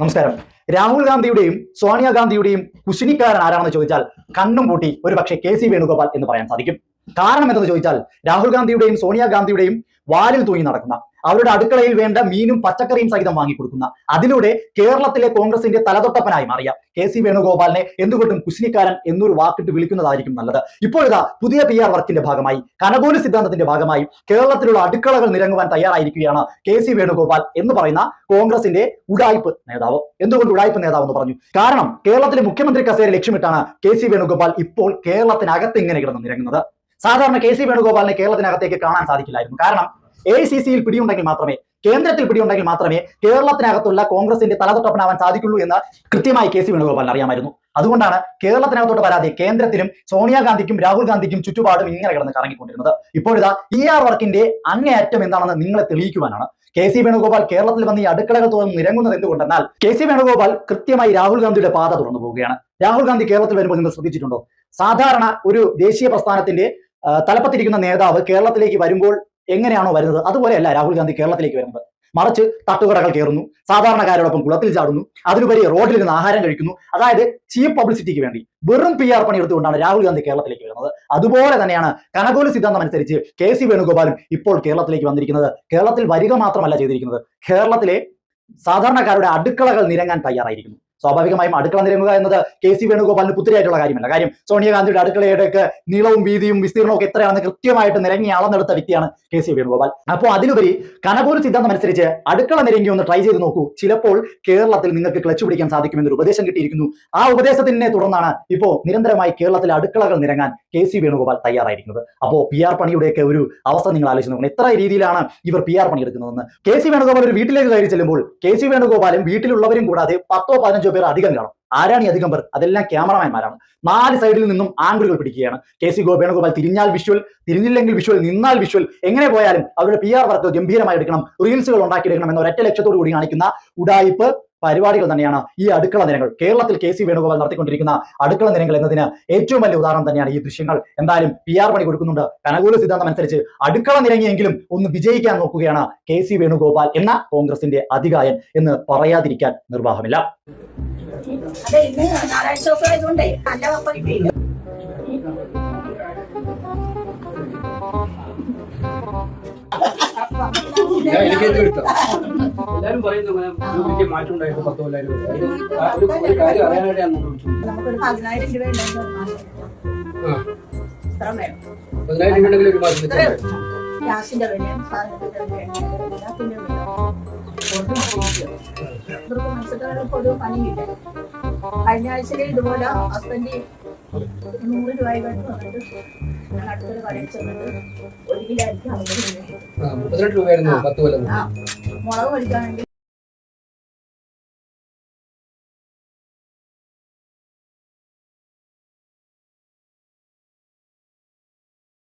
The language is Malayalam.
നമസ്കാരം. രാഹുൽ ഗാന്ധിയുടെയും സോണിയാഗാന്ധിയുടെയും കുശിനിക്കാരൻ ആരാണെന്ന് ചോദിച്ചാൽ കണ്ണും പൂട്ടി ഒരു പക്ഷേ കെ സി വേണുഗോപാൽ എന്ന് പറയാൻ സാധിക്കും. കാരണം എന്തെന്ന് ചോദിച്ചാൽ രാഹുൽ ഗാന്ധിയുടെയും സോണിയാഗാന്ധിയുടെയും വാലിൽ തൂങ്ങി നടക്കുന്ന അവരുടെ അടുക്കളയിൽ വേണ്ട മീനും പച്ചക്കറിയും സഹിതം വാങ്ങിക്കൊടുക്കുന്ന അതിലൂടെ കേരളത്തിലെ കോൺഗ്രസിന്റെ തലതൊട്ടപ്പനായി മാറിയ കെ സി വേണുഗോപാലിനെ എന്തുകൊണ്ടും കുശിനിക്കാരൻ എന്നൊരു വാക്കിട്ട് വിളിക്കുന്നതായിരിക്കും നല്ലത്. ഇപ്പോഴിതാ പുതിയ പി ആർ വർക്കിന്റെ ഭാഗമായി കനകൂല സിദ്ധാന്തത്തിന്റെ ഭാഗമായി കേരളത്തിലുള്ള അടുക്കളകൾ നിരങ്ങുവാൻ തയ്യാറായിരിക്കുകയാണ് കെ സി വേണുഗോപാൽ എന്ന് പറയുന്ന കോൺഗ്രസിന്റെ ഉടായ്പ് നേതാവ്. എന്തുകൊണ്ട് ഉടായ്പ് നേതാവ് എന്ന് പറഞ്ഞു? കാരണം കേരളത്തിലെ മുഖ്യമന്ത്രി കസേര ലക്ഷ്യമിട്ടാണ് കെ സി വേണുഗോപാൽ ഇപ്പോൾ കേരളത്തിനകത്ത് ഇങ്ങനെ കിടന്ന് നിരങ്ങുന്നത്. സാധാരണ കെ സി വേണുഗോപാലിനെ കേരളത്തിനകത്തേക്ക് കാണാൻ സാധിക്കില്ലായിരുന്നു. കാരണം എ സി സിയിൽ പിടിയുണ്ടെങ്കിൽ മാത്രമേ കേന്ദ്രത്തിൽ പിടിയുണ്ടെങ്കിൽ മാത്രമേ കേരളത്തിനകത്തുള്ള കോൺഗ്രസിന്റെ തലതൊട്ടപ്പനാവാൻ സാധിക്കുള്ളൂ എന്ന് കൃത്യമായി കെ സി വേണുഗോപാലിന് അറിയാമായിരുന്നു. അതുകൊണ്ടാണ് കേരളത്തിനകത്തോട്ട് വരാതെ കേന്ദ്രത്തിലും സോണിയാഗാന്ധിക്കും രാഹുൽ ഗാന്ധിക്കും ചുറ്റുപാടും ഇങ്ങനെ കിടന്ന് കറങ്ങിക്കൊണ്ടിരുന്നത്. ഇപ്പോഴിതാ ഇ ആർ വർക്കിന്റെ അങ്ങേയറ്റം എന്താണെന്ന് നിങ്ങളെ തെളിയിക്കുവാനാണ്. കെ സി വേണുഗോപാൽ കേരളത്തിൽ വന്ന് ഈ അടുക്കളകൾ തുറന്ന് നിരങ്ങുന്നത് എന്തുകൊണ്ടെന്നാൽ കെ സി വേണുഗോപാൽ കൃത്യമായി രാഹുൽ ഗാന്ധിയുടെ പാത തുറന്നു പോവുകയാണ്. രാഹുൽ ഗാന്ധി കേരളത്തിൽ വരുമ്പോൾ നിങ്ങൾ ശ്രദ്ധിച്ചിട്ടുണ്ടോ? സാധാരണ ഒരു ദേശീയ പ്രസ്ഥാനത്തിന്റെ തലപ്പത്തിരിക്കുന്ന നേതാവ് കേരളത്തിലേക്ക് വരുമ്പോൾ എങ്ങനെയാണോ വരുന്നത്? അതുപോലെയല്ല രാഹുൽ ഗാന്ധി കേരളത്തിലേക്ക് വരുന്നത്. മറിച്ച് തട്ടുകടകൾ കയറുന്നു സാധാരണക്കാരോടൊപ്പം കുളത്തിൽ ചാടുന്നു അതിനുപരി റോഡിൽ നിന്ന് ആഹാരം കഴിക്കുന്നു. അതായത് ചീപ്പ് പബ്ലിസിറ്റിക്ക് വേണ്ടി. വെറും പി ആർ പണി എടുത്തുകൊണ്ടാണ് രാഹുൽ ഗാന്ധി കേരളത്തിലേക്ക് വരുന്നത്. അതുപോലെ തന്നെയാണ് കനകോല സിദ്ധാന്തം അനുസരിച്ച് കെ സി വേണുഗോപാലും ഇപ്പോൾ കേരളത്തിലേക്ക് വന്നിരിക്കുന്നത്. കേരളത്തിൽ വരിക മാത്രമല്ല ചെയ്തിരിക്കുന്നത്. കേരളത്തിലെ സാധാരണക്കാരുടെ അടുക്കളകൾ നിരങ്ങാൻ തയ്യാറായിരിക്കുന്നു. സ്വാഭാവികമായും അടുക്കള നിരങ്ങുക എന്നത് കെ സി വേണുഗോപാലിന് പുത്തിരിയായിട്ടുള്ള കാര്യമല്ല. കാര്യം സോണിയാഗാന്ധിയുടെ അടുക്കളയുടെയൊക്കെ നീളവും വീതിയും വിസ്തീർണവും ഒക്കെ എത്രയാണെന്ന് കൃത്യമായിട്ട് നിരങ്ങി അളന്നെടുത്ത വ്യക്തിയാണ് കെ സി വേണുഗോപാൽ. അപ്പോൾ അതിലുപരി കനകൂല സിദ്ധാന്തം അനുസരിച്ച് അടുക്കള നിരങ്ങി ഒന്ന് ട്രൈ ചെയ്ത് നോക്കൂ. ചിലപ്പോൾ കേരളത്തിൽ നിങ്ങൾക്ക് ക്ലച്ച് പിടിക്കാൻ സാധിക്കുമെന്നൊരു ഉപദേശം കിട്ടിയിരിക്കുന്നു. ആ ഉപദേശത്തിനെ തുടർന്നാണ് ഇപ്പോൾ നിരന്തരമായി കേരളത്തിലെ അടുക്കളകൾ നിരങ്ങാൻ കെ സി വേണുഗോപാൽ തയ്യാറായിരിക്കുന്നത്. അപ്പോ പി ആർ പണിയുടെയൊക്കെ ഒരു അവസ്ഥ നിങ്ങൾ ആലോചിച്ച് നോക്കണം. എത്ര രീതിയിലാണ് ഇവർ പി ആർ പണിയെടുക്കുന്നതെന്ന്. കെ സി വേണുഗോപാൽ ഒരു വീട്ടിലേക്ക് കയറി ചെല്ലുമ്പോൾ കെ സി വേണുഗോപാലും വീട്ടിലുള്ളവരും കൂടാതെ പത്തോ പതിനഞ്ചോ പേർ അധികം കാണും. ആരാണ് ഈ അധികം പേർ അതെല്ലാം ക്യാമറമാൻമാരാണ് നാല് സൈഡിൽ നിന്നും ആംഗിളുകൾ പിടിക്കുകയാണ്. കെ സി വേണുഗോപാൽ തിരിഞ്ഞാൽ വിഷ്വൽ തിരിഞ്ഞില്ലെങ്കിൽ വിഷ്വൽ നിന്നാൽ വിഷ്വൽ എങ്ങനെ പോയാലും അവരുടെ പി ആർ വർക്ക് ഗംഭീരമായി എടുക്കണം റീൽസുകൾ ഉണ്ടാക്കിയെടുക്കണം എന്ന ഒരൊറ്റ ലക്ഷ്യത്തോടു കൂടി കാണിക്കുന്ന ഉടായിപ്പ് പരിപാടികൾ തന്നെയാണ് ഈ അടുക്കള നിരങ്ങൾ കേരളത്തിൽ കെ സി വേണുഗോപാൽ നടത്തിക്കൊണ്ടിരിക്കുന്ന അടുക്കള നിരങ്ങൾ എന്നതിന് ഏറ്റവും വലിയ ഉദാഹരണം തന്നെയാണ് ഈ ദൃശ്യങ്ങൾ. എന്തായാലും പി ആർ പണി കൊടുക്കുന്നുണ്ട്. കനകൂല സിദ്ധാന്തം അനുസരിച്ച് അടുക്കള നിരങ്ങിയെങ്കിലും ഒന്ന് വിജയിക്കാൻ നോക്കുകയാണ് കെ സി വേണുഗോപാൽ എന്ന കോൺഗ്രസിന്റെ അധികായൻ എന്ന് പറയാതിരിക്കാൻ നിർവാഹമില്ല. അതെ ഇന്ന് നല്ല എല്ലാരും പറയുന്നു മാറ്റം ഉണ്ടായിരുന്നു പത്ത് ഒരു കാര്യം അറിയാനായിട്ട് ഞാൻ നിങ്ങളെ വിളിച്ചു. നമുക്കൊരു പതിനായിരം രൂപ പതിനായിരം രൂപ ഉണ്ടെങ്കിൽ ഒരു മാസം ഗ്യാസിന്റെ വിലയും സാധനത്തിന്റെ വിലയും എല്ലാത്തിന്റെ വിലയും ഇപ്പൊ ഒരു പണിയില്ല. കഴിഞ്ഞ ആഴ്ചയിൽ ഇതുപോലെ ഹസ്ബൻഡ് നൂറ് രൂപ വേണ്ടി വന്നിട്ട് ഞാൻ അടുത്തൊരു കടയിൽ ചെന്നിട്ട് ഒരു കിലോ അരിക്ക് അമ്പത് രൂപ മുപ്പത്തിരണ്ട് രൂപയായിരുന്നു പത്ത് കൊല്ലം മുളക് പഠിക്കാൻ വേണ്ടി.